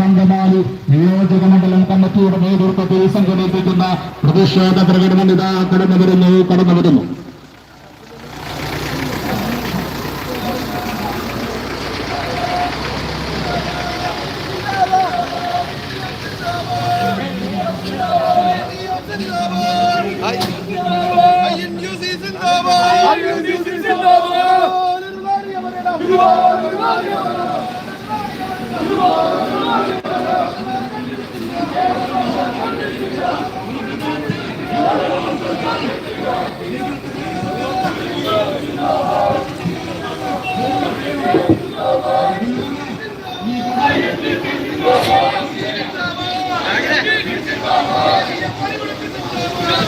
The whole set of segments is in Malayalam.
അങ്കമാലി നിയോജക മണ്ഡലം കമ്മിറ്റിയുടെ നേതൃത്വത്തിൽ സംഘടിപ്പിക്കുന്ന പ്രതിഷേധ പ്രകടനം ഇതാ കടന്നു വരുന്നു കടന്നു വരുന്നു.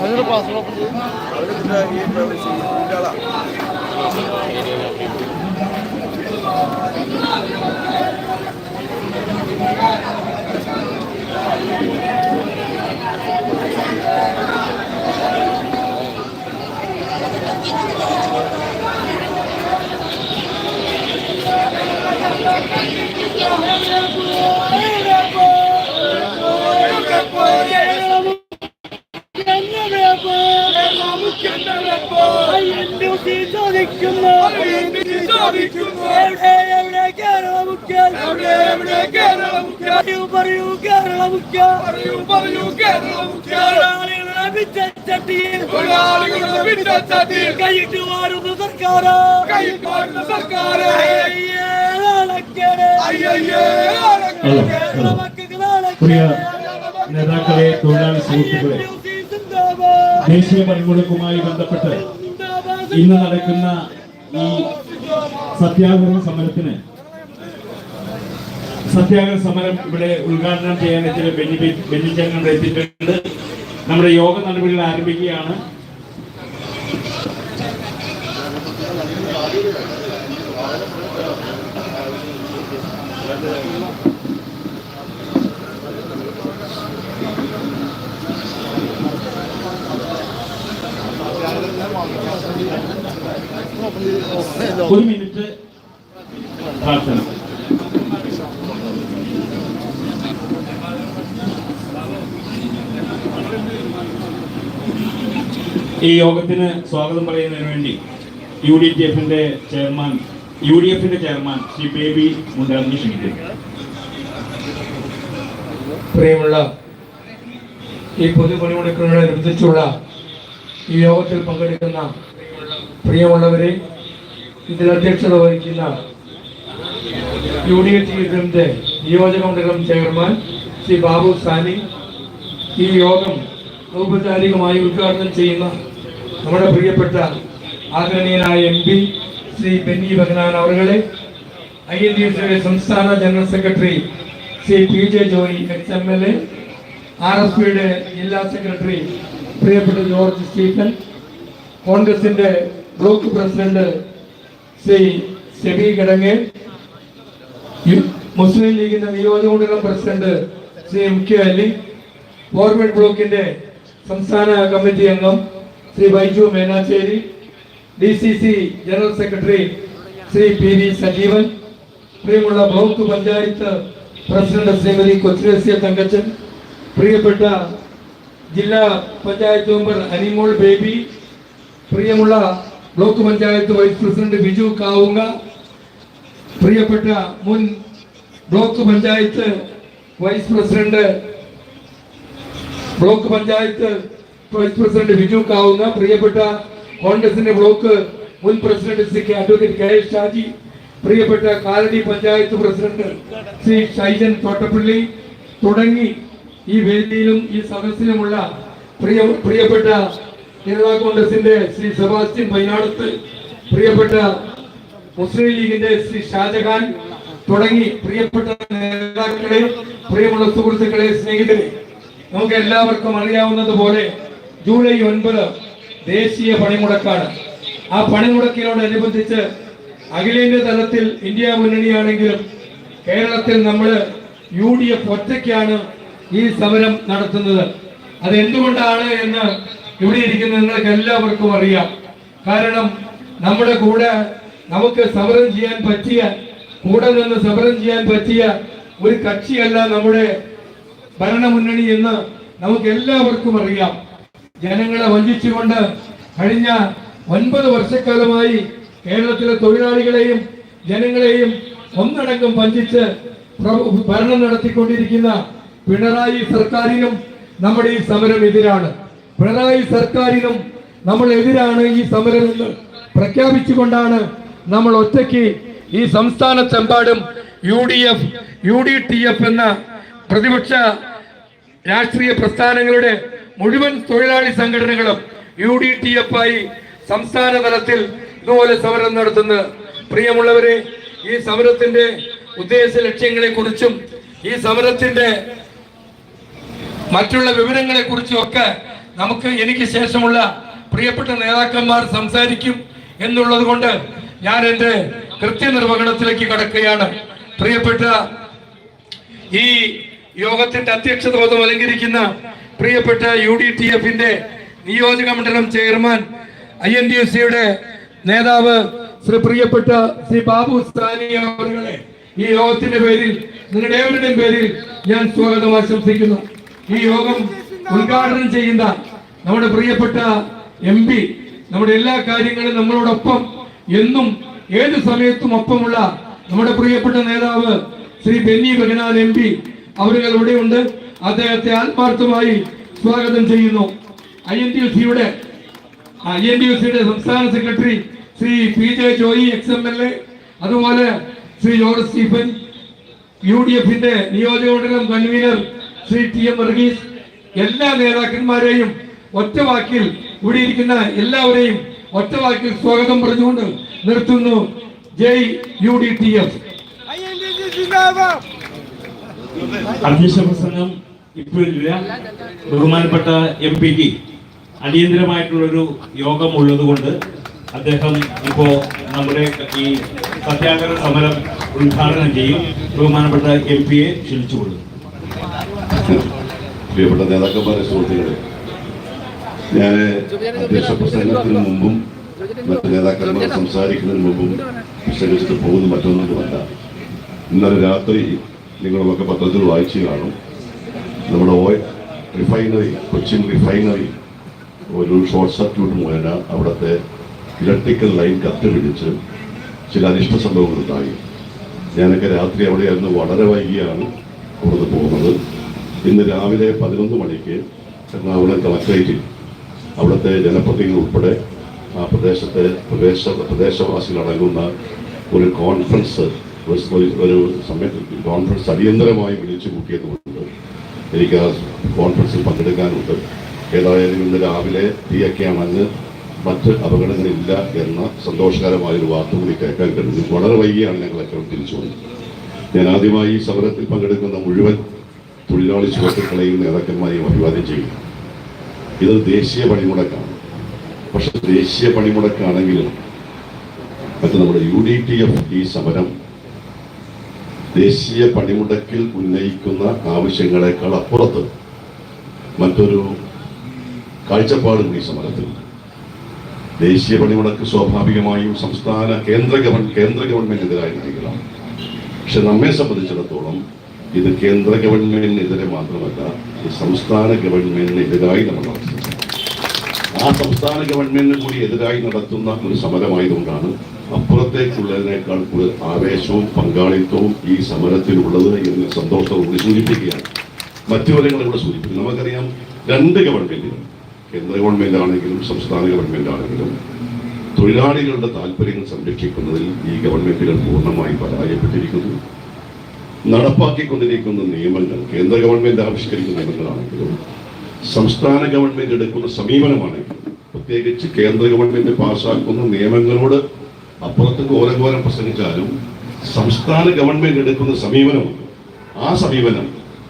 हज़ार पाँच सौ डाला പറയൂ പറയൂ കേരള മുഖ്യ പറയൂ പറയൂ കേരള മുഖ്യ തൊഴിലാളികളുടെ തൊഴിലാളികളുടെ പിച്ചച്ചട്ടിയിൽ കൈയിട്ട് വാരുന്ന സർക്കാർ കൈയിട്ട് സർക്കാർ കേരള നേതാക്കളെ തൊഴിലാളി സുഹൃത്തുക്കളെ ദേശീയ പണിമുടക്കുമായി ബന്ധപ്പെട്ട് ഇന്ന് നടക്കുന്ന ഈ സത്യാഗ്രഹ സമരത്തിന് സത്യാഗ്രഹ സമരം ഇവിടെ ഉദ്ഘാടനം ചെയ്യാൻ ചില ബെന്നി ബെന്നിച്ചങ്ങൾ എത്തിയിട്ടുണ്ട് നമ്മുടെ യോഗ നടപടികൾ ആരംഭിക്കുകയാണ്. ഒരു മിനിറ്റ് പ്രാർത്ഥന. ഈ യോഗത്തിന് സ്വാഗതം പറയുന്നതിന് വേണ്ടി യു ഡി ടി എഫിന്റെ ചെയർമാൻ യു ഡി എഫിന്റെ ചെയർമാൻ ശ്രീ ബേബി മുണ്ടാറിനെ ക്ഷണിക്കുന്നു. പ്രിയമുള്ള ഈ പൊതുപണിമുടക്കിനോടനുബന്ധിച്ചുള്ള ഈ യോഗത്തിൽ പങ്കെടുക്കുന്ന പ്രിയമുള്ളവരെ ഇതിൽ അധ്യക്ഷത വഹിക്കുന്ന യു ഡി എഫ് ഇതിന്റെ നിയോജക മണ്ഡലം ചെയർമാൻ ശ്രീ ബാബു സാനി ഈ യോഗം ഔപചാരികമായി ഉദ്ഘാടനം ചെയ്യുന്ന നമ്മുടെ പ്രിയപ്പെട്ട ആദരണീയനായ എം പി ശ്രീ ബെന്നി ബഹനാൻ അവരുടെ ഐ എൻ ഡി സംസ്ഥാന general secretary Shri P J Joy X M L A R S പിയുടെ ജില്ലാ സെക്രട്ടറി പ്രിയപ്പെട്ട ജോർജ് സ്റ്റീഫൻ കോൺഗ്രസിന്റെ ബ്ലോക്ക് പ്രസിഡന്റ് ശ്രീ സെബി കിടങ്ങേ മുസ്ലിം ലീഗിന്റെ നിയോജകമണ്ഡലം president Shri M K Ali forward ബ്ലോക്കിന്റെ സംസ്ഥാന കമ്മിറ്റി അംഗം Shri Baiju Menachery D C C general secretary Shri P V Sajeevan പ്രിയമുള്ള ബ്ലോക്ക് പഞ്ചായത്ത് പ്രസിഡന്റ് ശ്രീമതി കൊച്ചുരസ്യ തങ്കച്ചൻ പ്രിയപ്പെട്ട ജില്ലാ പഞ്ചായത്ത് മെമ്പർ അനിമോൾ ബേബി പ്രിയമുള്ള block panchayat vice president Biju Kavunga പ്രിയപ്പെട്ട മുൻ block panchayat vice president block panchayat vice president Biju Kavunga പ്രിയപ്പെട്ട കോൺഗ്രസിന്റെ ബ്ലോക്ക് മുൻ president Shri K advocate K S Shaji പ്രിയപ്പെട്ട കാലടി പഞ്ചായത്ത് പ്രസിഡന്റ് ശ്രീ ഷൈജൻ തോട്ടപ്പള്ളി തുടങ്ങി ഈ വേദിയിലും ഈ സദസ്സിലുമുള്ള പ്രിയ പ്രിയപ്പെട്ട കേരള കോൺഗ്രസിന്റെ ശ്രീ സെബാസ്റ്റ്യൻ പൈനാടത്ത് പ്രിയപ്പെട്ട മുസ്ലിം ലീഗിന്റെ ശ്രീ ഷാജഹാൻ തുടങ്ങി പ്രിയപ്പെട്ട നേതാക്കളെ പ്രിയമുള്ള സുഹൃത്തുക്കളെ സ്നേഹിതരെ നമുക്ക് എല്ലാവർക്കും അറിയാവുന്നതുപോലെ ജൂലൈ ഒൻപത് ദേശീയ പണിമുടക്കാണ്. ആ പണിമുടക്കിനോടനുബന്ധിച്ച് അഖിലേന്ത്യാ തലത്തിൽ ഇന്ത്യ മുന്നണിയാണെങ്കിലും കേരളത്തിൽ നമ്മൾ യു ഡി എഫ് ഒറ്റയ്ക്കാണ് ഈ സമരം നടത്തുന്നത്. അതെന്തുകൊണ്ടാണ് എന്ന് ഇവിടെ ഇരിക്കുന്ന നിങ്ങൾക്ക് എല്ലാവർക്കും അറിയാം. കാരണം നമ്മുടെ കൂടെ നമുക്ക് സമരം ചെയ്യാൻ പറ്റിയ കൂടെ നിന്ന് സമരം ചെയ്യാൻ പറ്റിയ ഒരു കക്ഷിയല്ല നമ്മുടെ ഭരണമുന്നണി എന്ന് നമുക്ക് എല്ലാവർക്കും അറിയാം. ജനങ്ങളെ വഞ്ചിച്ചുകൊണ്ട് കഴിഞ്ഞ ഒൻപത് വർഷക്കാലമായി കേരളത്തിലെ തൊഴിലാളികളെയും ജനങ്ങളെയും ഒന്നടങ്കം വഞ്ചിച്ച് ഭരണം നടത്തിക്കൊണ്ടിരിക്കുന്ന പിണറായി സർക്കാരിനും നമ്മുടെ ഈ സമരം എതിരാണ്. പിണറായി സർക്കാരിനും നമ്മൾ എതിരാണ് ഈ സമരം എന്ന് പ്രഖ്യാപിച്ചുകൊണ്ടാണ് നമ്മൾ ഒറ്റയ്ക്ക് ഈ സംസ്ഥാനത്തെമ്പാടും U D F U D T F എന്ന പ്രതിപക്ഷ രാഷ്ട്രീയ പ്രസ്ഥാനങ്ങളുടെ മുഴുവൻ തൊഴിലാളി സംഘടനകളും യു ഡി ടി എഫ് ആയി സംസ്ഥാന തലത്തിൽ ഇതുപോലെ സമരം നടത്തുന്നത്. പ്രിയമുള്ളവരെ ഈ സമരത്തിന്റെ ഉദ്ദേശ ലക്ഷ്യങ്ങളെ കുറിച്ചും ഈ സമരത്തിന്റെ മറ്റുള്ള വിവരങ്ങളെ കുറിച്ചും ഒക്കെ നമുക്ക് എനിക്ക് ശേഷമുള്ള പ്രിയപ്പെട്ട നേതാക്കന്മാർ സംസാരിക്കും എന്നുള്ളത് കൊണ്ട് ഞാൻ എന്റെ കൃത്യനിർവഹണത്തിലേക്ക് കടക്കുകയാണ്. പ്രിയപ്പെട്ട ഈ യോഗത്തിന്റെ അധ്യക്ഷത പദം അലങ്കരിക്കുന്ന പ്രിയപ്പെട്ട യു ഡി ടി എഫിന്റെ നിയോജക മണ്ഡലം ചെയർമാൻ ഐ എൻ ഡി സിയുടെ നേതാവ് ശ്രീ പ്രിയപ്പെട്ട ശ്രീ ബാബു സ്ഥാനി അവരുടെ ഈ യോഗത്തിന്റെ പേരിൽ നിങ്ങളുടെ ഏവരുടെയും പേരിൽ ഞാൻ സ്വാഗതം ആശംസിക്കുന്നു. ഈ യോഗം ഉദ്ഘാടനം ചെയ്യുന്ന നമ്മുടെ പ്രിയപ്പെട്ട എം പി നമ്മുടെ എല്ലാ കാര്യങ്ങളും നമ്മളോടൊപ്പം എന്നും ഏത് സമയത്തും ഒപ്പമുള്ള നമ്മുടെ പ്രിയപ്പെട്ട നേതാവ് ശ്രീ ബെന്നി ബെഹനാൻ എം പി അവരുകൾ ഇവിടെയുണ്ട്. അദ്ദേഹത്തെ ആത്മാർത്ഥമായി സ്വാഗതം ചെയ്യുന്നു. ഐ എൻ ടി യു സിയുടെ ഐ എൻ ടി യു സിയുടെ സംസ്ഥാന secretary Shri P J Joy X M L A അതുപോലെ Shri George Stephen U D എഫിന്റെ നിയോജകമണ്ഡലം convener Shri T M Varghese എല്ലാ നേതാക്കന്മാരെയും ഒറ്റ വാക്കിൽ ഇവിടെ ഇരിക്കുന്ന എല്ലാവരെയും ഒറ്റ വാക്കിൽ സ്വാഗതം പറഞ്ഞുകൊണ്ട് നിർത്തുന്നു. ജയ് യു ഡി ടി എഫ് അധ്യക്ഷ പ്രസംഗം ഇപ്പോഴില്ല ബഹുമാനപ്പെട്ട എം പിക്ക് അടിയന്തരമായിട്ടുള്ളൊരു യോഗം ഉള്ളതുകൊണ്ട് അദ്ദേഹം ഇപ്പോ നമ്മുടെ ഈ സത്യാഗ്രഹ സമരം ഉദ്ഘാടനം ചെയ്യും. ബഹുമാനപ്പെട്ട എം പിയെ ക്ഷണിച്ചുകൊള്ളും പ്രിയപ്പെട്ട നേതാക്കന്മാരെ സുഹൃത്തുക്കളെ. ഞാൻ അധ്യക്ഷ പ്രസംഗത്തിന് മുമ്പും മറ്റ് നേതാക്കന്മാർ സംസാരിക്കുന്നതിന് മുമ്പും പ്രസംഗിച്ചിട്ട് പോകുന്ന മറ്റൊന്നുമല്ല ഇന്നലെ രാത്രി നിങ്ങളുമൊക്കെ പത്രത്തിൽ വായിച്ചു കാണും. നമ്മുടെ ഓയിൽ റിഫൈനറി കൊച്ചിൻ റിഫൈനറി ഒരു ഷോർട്ട് സർക്യൂട്ട് മൂലന അവിടുത്തെ ഇലക്ട്രിക്കൽ ലൈൻ കത്തിപിടിച്ച് ചില അനിഷ്ട സംഭവങ്ങൾ ഉണ്ടായി. ഞാനൊക്കെ രാത്രി അവിടെയായിരുന്നു. വളരെ വൈകിയാണ് അവിടുന്ന് പോകുന്നത്. ഇന്ന് രാവിലെ പതിനൊന്ന് മണിക്ക് എറണാകുളം കളക്ട്രേറ്റിൽ അവിടുത്തെ ജനപ്രതിനിധികൾ ഉൾപ്പെടെ ആ പ്രദേശത്തെ പ്രദേശ പ്രദേശവാസികൾ അടങ്ങുന്ന ഒരു കോൺഫറൻസ് ഒരു ഒരു കോൺഫറൻസ് അടിയന്തരമായി വിളിച്ചു കൂട്ടിയതുകൊണ്ട് എനിക്ക് ആ കോൺഫറൻസിൽ പങ്കെടുക്കാനുണ്ട്. ഏതായാലും ഇന്ന് രാവിലെ തീയൊക്കെ അണഞ്ഞ് മറ്റ് അപകടങ്ങളില്ല എന്ന സന്തോഷകരമായ ഒരു വാർത്ത കൂടി കേൾക്കാൻ കഴിഞ്ഞു വളരെ വൈകിയാണ് ഞങ്ങളൊക്കെ തിരിച്ചു വന്നത്. ഞാൻ ആദ്യമായി ഈ സമരത്തിൽ പങ്കെടുക്കുന്ന മുഴുവൻ തൊഴിലാളി സുഹൃത്തുക്കളെയും നേതാക്കന്മാരെയും അഭിവാദ്യം ചെയ്യുന്നു. ഇത് ദേശീയ പണിമുടക്കാണ്. പക്ഷെ ദേശീയ പണിമുടക്കാണെങ്കിലും മറ്റു നമ്മുടെ യു ഡി ടി എഫ് ഈ സമരം ദേശീയ പണിമുടക്കിൽ ഉന്നയിക്കുന്ന ആവശ്യങ്ങളെക്കാൾ അപ്പുറത്ത് മറ്റൊരു കാഴ്ചപ്പാടും ഈ സമരത്തിൽ ദേശീയ പണിമുടക്ക് സ്വാഭാവികമായും സംസ്ഥാന കേന്ദ്ര ഗവൺ കേന്ദ്ര ഗവൺമെന്റിനെതിരായ നയങ്ങളാണ്. പക്ഷെ നമ്മെ സംബന്ധിച്ചിടത്തോളം ഇത് കേന്ദ്ര ഗവൺമെന്റിനെതിരെ മാത്രമല്ല ഇത് സംസ്ഥാന ഗവൺമെന്റിനെതിരായി നമ്മൾ നടത്തുന്നത് ആ സംസ്ഥാന ഗവൺമെന്റിന് കൂടി എതിരായി നടത്തുന്ന ഒരു സമരമായതുകൊണ്ടാണ് അപ്പുറത്തേക്കുള്ളതിനേക്കാൾ കൂടുതൽ ആവേശവും പങ്കാളിത്തവും ഈ സമരത്തിലുള്ളത് എന്ന് സന്തോഷത്തോടുകൂടി സൂചിപ്പിക്കുകയാണ്. മറ്റു കാര്യങ്ങൾ ഇവിടെ സൂചിപ്പിക്കും നമുക്കറിയാം രണ്ട് ഗവൺമെന്റുകൾ കേന്ദ്ര ഗവൺമെന്റ് ആണെങ്കിലും സംസ്ഥാന ഗവൺമെന്റ് ആണെങ്കിലും തൊഴിലാളികളുടെ താല്പര്യങ്ങൾ സംരക്ഷിക്കുന്നതിൽ ഈ ഗവൺമെന്റുകൾ പൂർണമായി പരാജയപ്പെട്ടിരിക്കുന്നു. നടപ്പാക്കിക്കൊണ്ടിരിക്കുന്ന നിയമങ്ങൾ കേന്ദ്ര ഗവൺമെന്റ് ആവിഷ്കരിക്കുന്ന നിയമങ്ങളാണെങ്കിലും സംസ്ഥാന ഗവൺമെന്റ് എടുക്കുന്ന സമീപനമാണെങ്കിലും പ്രത്യേകിച്ച് കേന്ദ്ര ഗവൺമെന്റ് പാസ്സാക്കുന്ന നിയമങ്ങളോട് അപ്പുറത്തേക്ക് ഓരോ പ്രസംഗിച്ചാലും സംസ്ഥാന ഗവൺമെന്റ് എടുക്കുന്ന സമീപനമുണ്ട് ആ സമീപനം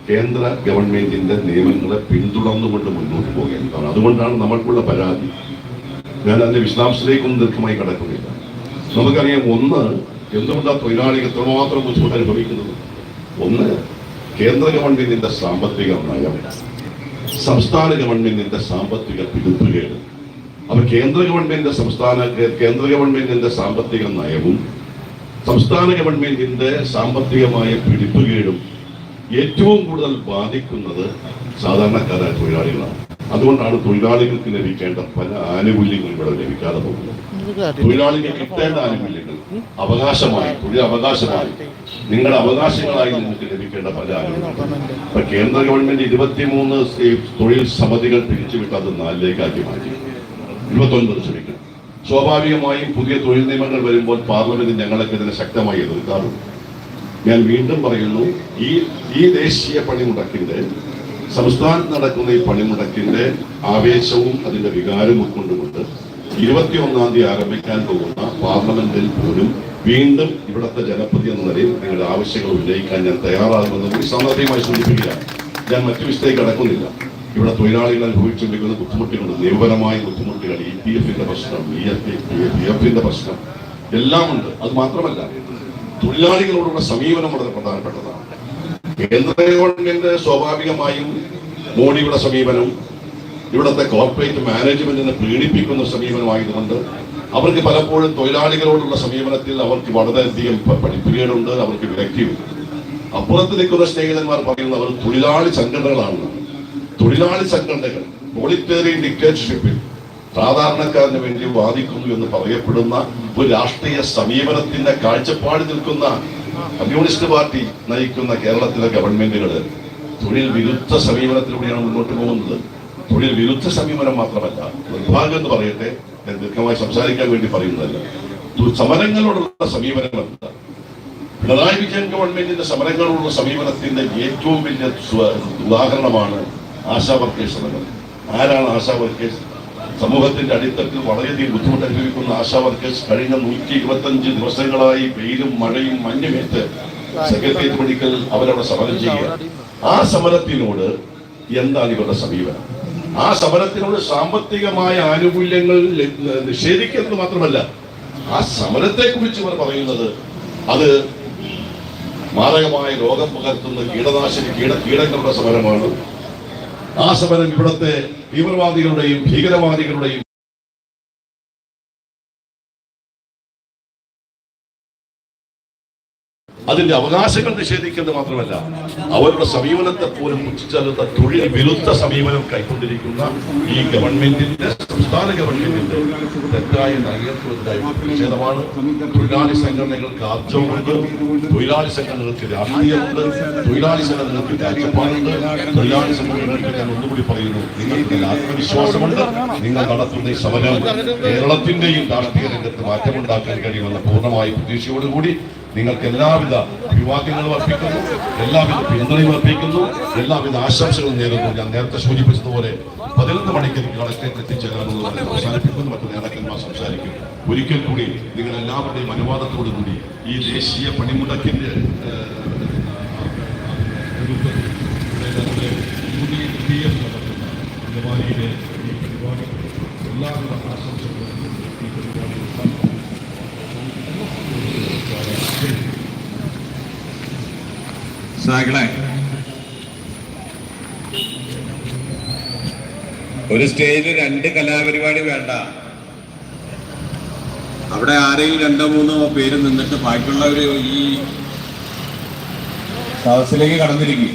കേന്ദ്ര ഗവൺമെന്റിന്റെ നിയമങ്ങളെ പിന്തുടർന്നുകൊണ്ട് മുന്നോട്ട് പോകേണ്ടതാണ് അതുകൊണ്ടാണ് നമ്മൾക്കുള്ള പരാതി. ഞാൻ അതിന്റെ വിശദാംശത്തിലേക്കൊന്നും ദീർഘമായി കടക്കുന്നില്ല. നമുക്കറിയാം ഒന്ന് എന്തുകൊണ്ടാണ് തൊഴിലാളികൾ എത്രമാത്രം ബുദ്ധിമുട്ട് അനുഭവിക്കുന്നത് ഒന്ന് കേന്ദ്ര ഗവൺമെന്റിന്റെ സാമ്പത്തിക നയം. സംസ്ഥാന ഗവൺമെന്റിന്റെ സാമ്പത്തിക പിടിപ്പുകേട്. അപ്പൊ കേന്ദ്ര ഗവൺമെന്റിന്റെ സംസ്ഥാന കേന്ദ്ര ഗവൺമെന്റിന്റെ സാമ്പത്തിക നയവും സംസ്ഥാന ഗവൺമെന്റിന്റെ സാമ്പത്തികമായ പിടിപ്പുകേടും ഏറ്റവും കൂടുതൽ ബാധിക്കുന്നത് സാധാരണക്കാരായ തൊഴിലാളികളാണ്. അതുകൊണ്ടാണ് തൊഴിലാളികൾക്ക് ലഭിക്കേണ്ട പല ആനുകൂല്യങ്ങളും ഇവിടെ ലഭിക്കാതെ പോകുന്നത്. തൊഴിലാളികൾക്ക് കിട്ടേണ്ട ആനുകൂല്യങ്ങൾ അവകാശമായി തൊഴിൽ അവകാശമായി. നിങ്ങളുടെ അവകാശങ്ങളായി നിങ്ങൾക്ക് ലഭിക്കേണ്ട പല ആനുകൂല്യങ്ങളും. ഇപ്പൊ കേന്ദ്ര ഗവൺമെന്റ് ഇരുപത്തിമൂന്ന് തൊഴിൽ സമിതികൾ പിരിച്ചുവിട്ട് അത് നാലിലേക്കാക്കി മാറ്റി. ഇരുപത്തൊൻപത് ശ്രമിക്കണം സ്വാഭാവികമായും പുതിയ തൊഴിൽ നിയമങ്ങൾ വരുമ്പോൾ പാർലമെന്റ് ഞങ്ങളൊക്കെ ഇതിനെ ശക്തമായി എതിർക്കാറുണ്ട്. ഞാൻ വീണ്ടും പറയുന്നു ഈ ഈ ദേശീയ പണിമുടക്കിന്റെ സംസ്ഥാനത്ത് നടക്കുന്ന ഈ പണിമുടക്കിന്റെ ആവേശവും അതിന്റെ വികാരവും ഉൾക്കൊണ്ടുകൊണ്ട് ഇരുപത്തിയൊന്നാം തീയതി ആരംഭിക്കാൻ പോകുന്ന പാർലമെന്റിൽ പോലും വീണ്ടും ഇവിടുത്തെ ജനപ്രതി എന്ന നിലയിൽ നിങ്ങളുടെ ആവശ്യങ്ങൾ ഉന്നയിക്കാൻ ഞാൻ തയ്യാറാകുമെന്ന് സന്ദർഭമായി സൂചിപ്പിക്കുകയാണ്. ഞാൻ മറ്റു വിഷയത്തേക്ക് കടക്കുന്നില്ല. ഇവിടെ തൊഴിലാളികൾ അനുഭവിച്ചുകൊണ്ടിരിക്കുന്ന ബുദ്ധിമുട്ടുകൾ നിയമപരമായ ബുദ്ധിമുട്ടുകൾ ഇ പി എഫിന്റെ പ്രശ്നം ഇ എഫ് പി എഫിന്റെ പ്രശ്നം എല്ലാം ഉണ്ട് അത് മാത്രമല്ല തൊഴിലാളികളോടുള്ള സമീപനം വളരെ പ്രധാനപ്പെട്ടതാണ്. കേന്ദ്ര ഗവൺമെന്റ് സ്വാഭാവികമായും മോഡിയുടെ സമീപനം ഇവിടുത്തെ കോർപ്പറേറ്റ് മാനേജ്മെന്റിനെ പീഡിപ്പിക്കുന്ന സമീപനമായതുകൊണ്ട് അവർക്ക് പലപ്പോഴും തൊഴിലാളികളോടുള്ള സമീപനത്തിൽ അവർക്ക് വളരെയധികം പഠിപ്പുകേടുണ്ട് അവർക്ക് വിരക്തിയുണ്ട്. അപ്പുറത്ത് നിൽക്കുന്ന സ്നേഹിതന്മാർ പറയുന്നത് അവർ തൊഴിലാളി സംഘടനകളാണ്. തൊഴിലാളി സംഘടനകൾ പോളിറ്റേറിയൻ ഡിക്റ്റേറ്റർഷിപ്പിൽ സാധാരണക്കാരന് വേണ്ടി വാദിക്കുന്നു എന്ന് പറയപ്പെടുന്ന ഒരു രാഷ്ട്രീയ സമീപനത്തിന്റെ കാഴ്ചപ്പാട് നിൽക്കുന്ന കമ്മ്യൂണിസ്റ്റ് പാർട്ടി നയിക്കുന്ന കേരളത്തിലെ ഗവൺമെന്റുകൾ തൊഴിൽ വിരുദ്ധ സമീപനത്തിലൂടെയാണ് മുന്നോട്ട് പോകുന്നത്. തൊഴിൽ വിരുദ്ധ സമീപനം മാത്രമല്ല നിർഭാഗ്യം എന്ന് പറയട്ടെ ഞാൻ ദീർഘമായി സംസാരിക്കാൻ വേണ്ടി പറയുന്നതല്ല. സമരങ്ങളോടുള്ള സമീപനമല്ല പിണറായി വിജയൻ ഗവൺമെന്റിന്റെ സമരങ്ങളോടുള്ള സമീപനത്തിന്റെ ഏറ്റവും വലിയ ഉദാഹരണമാണ് ആശാ വർക്കേഴ്സ് എന്നത് ആരാണ് ആശാ വർക്കേഴ്സ്? സമൂഹത്തിന്റെ അടിത്തട്ടിൽ വളരെയധികം ബുദ്ധിമുട്ട് അനുഭവിക്കുന്ന ആശാ വർക്കേഴ്സ് കഴിഞ്ഞ നൂറ്റി ഇരുപത്തഞ്ച് ദിവസങ്ങളായി വെയിലും മഴയും മഞ്ഞുമേറ്റ് സെക്രട്ടേറിയറ്റ് മെഡിക്കൽ അവരവിടെ സമരം ചെയ്യുക. ആ സമരത്തിനോട് എന്താണ് ഇവരുടെ സമീപനം? ആ സമരത്തിനോട് സാമ്പത്തികമായ ആനുകൂല്യങ്ങൾ നിഷേധിക്കുന്നത് മാത്രമല്ല ആ സമരത്തെ കുറിച്ച് ഇവർ പറയുന്നത് അത് മാരകമായ രോഗം പകർത്തുന്ന കീടനാശിനി കീട കീടങ്ങളുടെ സമരമാണ്. ആ സമരം ഇവിടുത്തെ തീവ്രവാദികളുടെയും ഭീകരവാദികളുടെയും അതിന്റെ അവകാശങ്ങൾ നിഷേധിക്കുന്നത് മാത്രമല്ല അവരുടെ സമീപനത്തെ പോലും പുച്ഛിച്ചെടുത്ത തൊഴിൽ വിരുദ്ധ സമീപനം കൈക്കൊണ്ടിരിക്കുന്ന ഈ ഗവൺമെന്റിന്റെ സംസ്ഥാന ഗവൺമെന്റിന്റെ തെറ്റായ നയങ്ങൾക്കെതിരായ പ്രതിഷേധമാണ്. തൊഴിലാളി സംഘടനകൾക്ക് ആർജവമുണ്ട് തൊഴിലാളി സംഘടനകൾക്ക് രാഷ്ട്രീയമുണ്ട് തൊഴിലാളി സംഘടനകൾക്ക് കാഴ്ചപ്പാടുണ്ട് തൊഴിലാളി സംഘടനകൾക്ക് ഞാൻ ഒന്നുകൂടി പറയുന്നു നിങ്ങൾക്ക് ആത്മവിശ്വാസമുണ്ട്. നിങ്ങൾ നടത്തുന്ന ഈ സമരം കേരളത്തിന്റെയും രാഷ്ട്രീയ രംഗത്ത് മാറ്റമുണ്ടാക്കാൻ കഴിയുമെന്ന പൂർണമായ പ്രതീക്ഷയോടുകൂടി നിങ്ങൾക്ക് എല്ലാവിധ അഭിവാദ്യങ്ങളും അർപ്പിക്കുന്നു എല്ലാവിധ പിന്തുണയും അർപ്പിക്കുന്നു എല്ലാവിധ ആശംസകളും നേരുന്നു. ഞാൻ നേരത്തെ സൂചിപ്പിച്ചതുപോലെ പതിനൊന്ന് മണിക്ക് എനിക്ക് കളക്ടറേറ്റ് പറഞ്ഞ് അവസാനിപ്പിക്കുന്നു. മറ്റു നേതാക്കന്മാർ സംസാരിക്കും. ഒരിക്കൽ കൂടി നിങ്ങൾ എല്ലാവരുടെയും അനുവാദത്തോടു കൂടി ഈ ദേശീയ പണിമുടക്കിന്റെ സാകളെ ഒരു സ്റ്റേജിൽ രണ്ട് കലാപരിപാടി വേണ്ട. അവിടെ ആരെങ്കിലും രണ്ടോ മൂന്നോ പേര് നിന്നിട്ട് ബാക്കിയുള്ളവർ ഈ സദസ്സിലേക്ക് കടന്നിരിക്കും.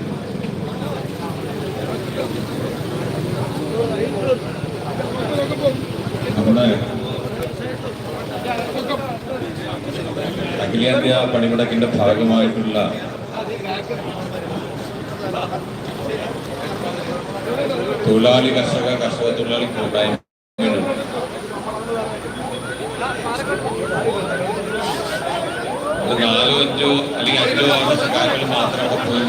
അഖിലേന്ത്യാ പണിമുടക്കിന്റെ ഭാഗമായിട്ടുള്ള തൊഴിലാളി കർഷക കർഷക തൊഴിലാളി കൂട്ടായ്മ നാലോ അല്ലെങ്കിൽ അഞ്ചോ ആറ് സഖാക്കൾ പോയി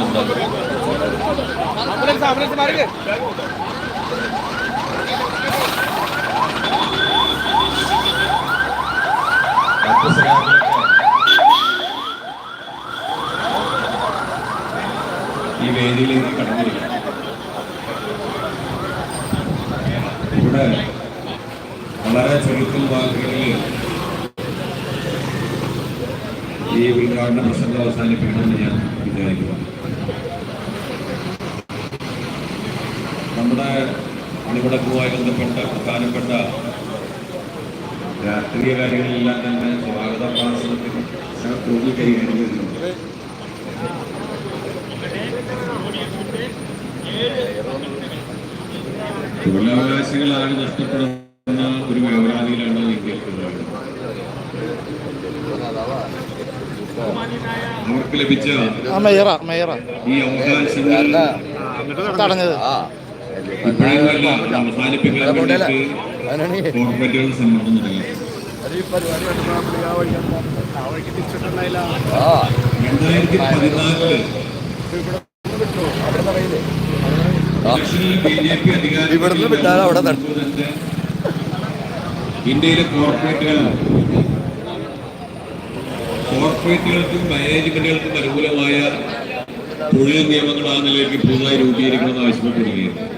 തൊഴിലവകാശികളാണ് നഷ്ടപ്പെടുന്ന ഒരു വ്യവഹാരിയിലാണ് അവർക്ക് ലഭിച്ച ഈ അവകാശങ്ങൾ തടഞ്ഞത്. ഇപ്പോഴെങ്കിലും അവസാനിപ്പിക്കാൻ വേണ്ടിയിട്ട് കോർപ്പറേറ്റുകൾ സമ്മർദ്ദം തുടങ്ങി. രണ്ടായിരത്തി പതിനാലിൽ. ഇവിടുന്ന് വിട്ടാൽ അവിടെ. ഇന്ത്യയിലെ കോർപ്പറേറ്റുകൾ കോർപ്പറേറ്റുകൾക്കും മാനേജ്മെന്റുകൾക്കും അനുകൂലമായ തൊഴിൽ നിയമങ്ങൾ ആ നിലയിലേക്ക് പുതുതായി രൂപീകരിക്കണമെന്ന് ആവശ്യപ്പെട്ടിരിക്കുകയാണ്.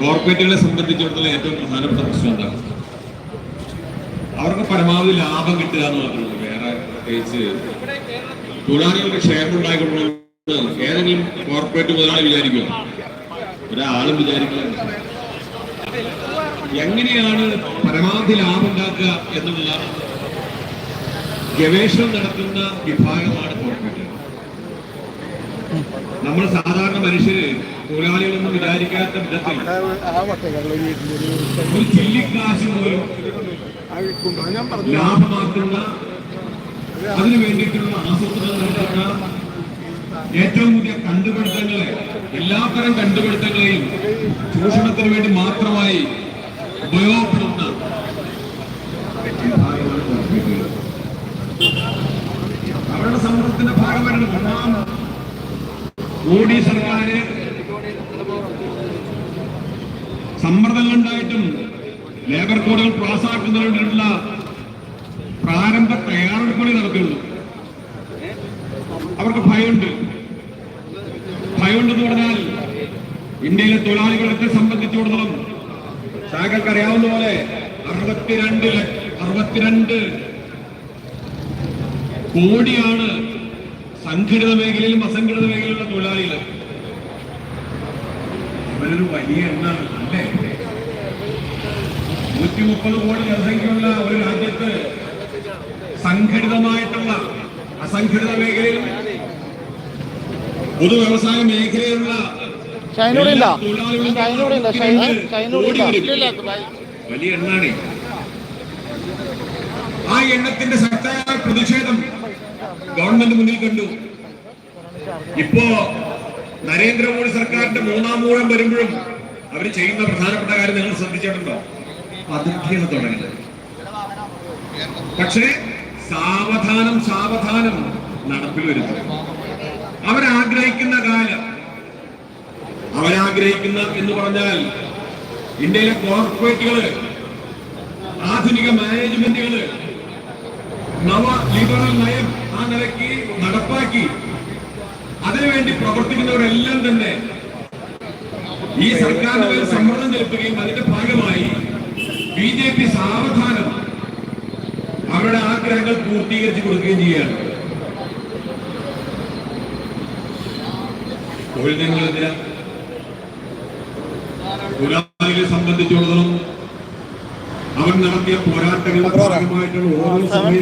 കോർപ്പറേറ്റുകളെ സംബന്ധിച്ചിടത്തോളം ഏറ്റവും പ്രധാനപ്പെട്ട പ്രശ്നം എന്താണ്? അവർക്ക് പരമാവധി ലാഭം കിട്ടുക എന്ന് മാത്രമേ വേറെ പ്രത്യേകിച്ച് തൊഴിലാളികൾക്ക് ക്ഷേമം ഉണ്ടായിക്കൊണ്ടുള്ള ഏതെങ്കിലും കോർപ്പറേറ്റ് മുതലാളി വിചാരിക്കുക ഒരാളും വിചാരിക്കില്ല. എങ്ങനെയാണ് പരമാവധി ലാഭം ഉണ്ടാക്കുക എന്നുള്ള ഗവേഷണം നടത്തുന്ന വിഭാഗമാണ് കോർപ്പറേറ്റ് നമ്മൾ സാധാരണ മനുഷ്യര് തൊഴിലാളികളൊന്നും വിചാരിക്കാത്ത വിധത്തിൽ ഒരു ചില്ലിക്കാശ് പോലും ലാഭമാക്കുന്ന അതിനു വേണ്ടിയിട്ടുള്ള ആസൂത്രണം നടത്തുന്ന ഏറ്റവും പുതിയ കണ്ടുപിടുത്തങ്ങളെ എല്ലാത്തരം കണ്ടുപിടുത്തങ്ങളെയും ചൂഷണത്തിന് വേണ്ടി മാത്രമായി ഉപയോഗപ്പെടുന്ന. അവരുടെ സമൂഹത്തിന്റെ ഭാഗമായിരുന്നു ഒന്നാം മോഡി സർക്കാര് സമ്മർദ്ദങ്ങൾ ഉണ്ടായിട്ടും ലേബർ കോഡുകൾ പാസ്സാക്കുന്നതിന് പ്രാരംഭ തയ്യാറെടുപ്പുകളെ നടത്തുള്ളൂ അവർക്ക് ഭയമുണ്ട്. ഭയമുണ്ടെന്ന് പറഞ്ഞാൽ ഇന്ത്യയിലെ തൊഴിലാളികളെ സംബന്ധിച്ചിടത്തോളം താങ്കൾക്ക് അറിയാവുന്ന പോലെ അറുപത്തിരണ്ട് അറുപത്തിരണ്ട് കോടിയാണ് സംഘടിത മേഖലയിലും അസംഘടിത മേഖലയിലുള്ള തൊഴിലാളികൾ. അവരൊരു വലിയ അല്ലേ നൂറ്റി മുപ്പത് കോടി ജനസംഖ്യയുള്ള ഒരു രാജ്യത്ത് സംഘടിതമായിട്ടുള്ള അസംഘടിത മേഖലയിൽ പൊതു വ്യവസായ മേഖലയിലുള്ള. വലിയ എണ്ണാണ്. ആ എണ്ണത്തിന്റെ ശക്തമായ പ്രതിഷേധം ഗവൺമെന്റ് മുന്നിൽ കണ്ടു. ഇപ്പോ നരേന്ദ്രമോദി സർക്കാരിന്റെ മൂന്നാം മൂഴം വരുമ്പോഴും അവർ ചെയ്യുന്ന പ്രധാനപ്പെട്ട കാര്യം നിങ്ങൾ ശ്രദ്ധിച്ചിട്ടുണ്ടോ? പതുക്കെയാണ് തുടങ്ങുന്നത് പക്ഷേ സാവധാനം സാവധാനം നടപ്പിൽ വരുന്നു അവരാഗ്രഹിക്കുന്ന കാലം. അവരാഗ്രഹിക്കുന്ന എന്ന് പറഞ്ഞാൽ ഇന്ത്യയിലെ കോർപ്പറേറ്റുകൾ ആധുനിക മാനേജ്മെന്റുകൾ നവ ലിബറൽ നയം ആ നിലയ്ക്ക് നടപ്പാക്കി അതിനുവേണ്ടി പ്രവർത്തിക്കുന്നവരെല്ലാം തന്നെ ഈ സർക്കാരിന് മേൽ സമ്മർദ്ദം ചെലുത്തുകയും അതിന്റെ ഭാഗമായി ബി ജെ പി സാവധാനം അവരുടെ ആഗ്രഹങ്ങൾ പൂർത്തീകരിച്ചു കൊടുക്കുകയും ചെയ്യുകയാണ് തൊഴിൽ നിയമങ്ങളെതിരെ തൊഴിലാളികളെ സംബന്ധിച്ചിടത്തോളം അവൻ നടത്തിയ പോരാട്ടങ്ങളുടെ ഭാഗമായിട്ടുള്ള ഓരോ സമയത്തും